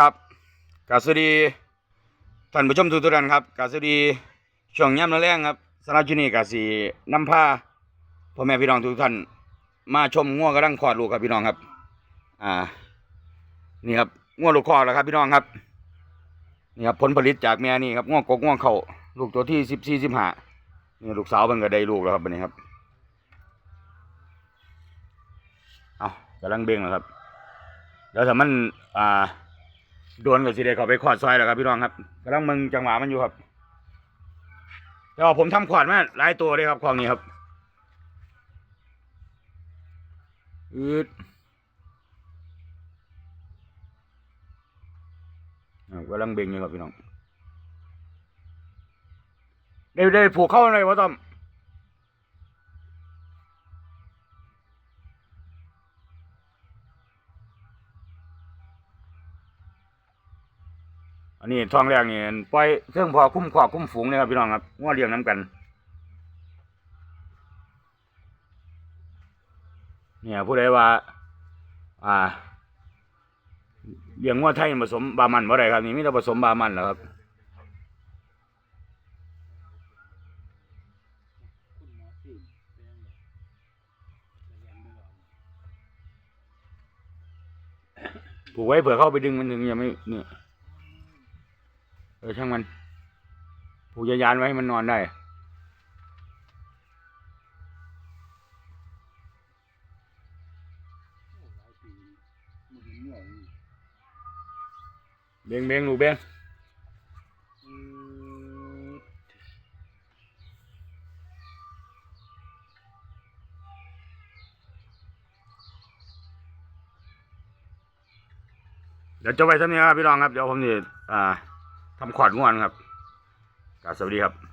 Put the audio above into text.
ครับกาสวัสดีท่านผู้ชมทุกท่านครับกาสวัสดีช่วงย่ำแรงครับสำหรับที่นี่กาสีน้ำพาพ่อแม่พี่น้องทุกท่าน มาชมง่วงกำลังคอดลูกครับพี่น้องครับ อ่า นี่ครับง่วลูกคอดแล้วครับ พี่น้องครับนี่ครับผลผลิตจากแม่นี่ครับง่วกกง่วเข่าลูกตัวที่สิบสี่สิบห้านี่ลูกสาวมันก็ได้ลูกแล้วครับวันนี้ครับเอากำลังเบ่งแล้วครับเดี๋ยวถ้ามันอ่า โดนกับสิเดเขาไปขวดซอยแล้วครับพี่น้องครับกำลังมึงจังหวะมันอยู่ครับแต่ว่าผมทำขวดมาหลายตัวเลยครับคลองนี้ครับอืดกำลังเบ่งอยู่ครับพี่น้องได้ได้ผูกเข้าเลยวะต้อม อันนี้ท้องแรกนี่ปล่อยเครื่องพอคุ้มขวาคุ้มฝูงเลยครับพี่น้องครับง้อเลี้ยงน้ำกัน เนี่ยผู้ใดว่า อ่าเลี้ยงงัวไทยผสมบามันบ่ได้ครับนี่มีแต่ผสมบามันแหล้วครับผูกไว้เผื่อเข้าไปดึงมันถึงยังไม่เนี่ย ออช่างมันผูกยานไว้ให้มันนอนได้เบงเบงลูเบงเดี๋ยวจะไปทำนี้ครับพี่น้องครับ เดี๋ยวผมจะอ่า ทำขวดงวนครับกราบสวัสดีครับ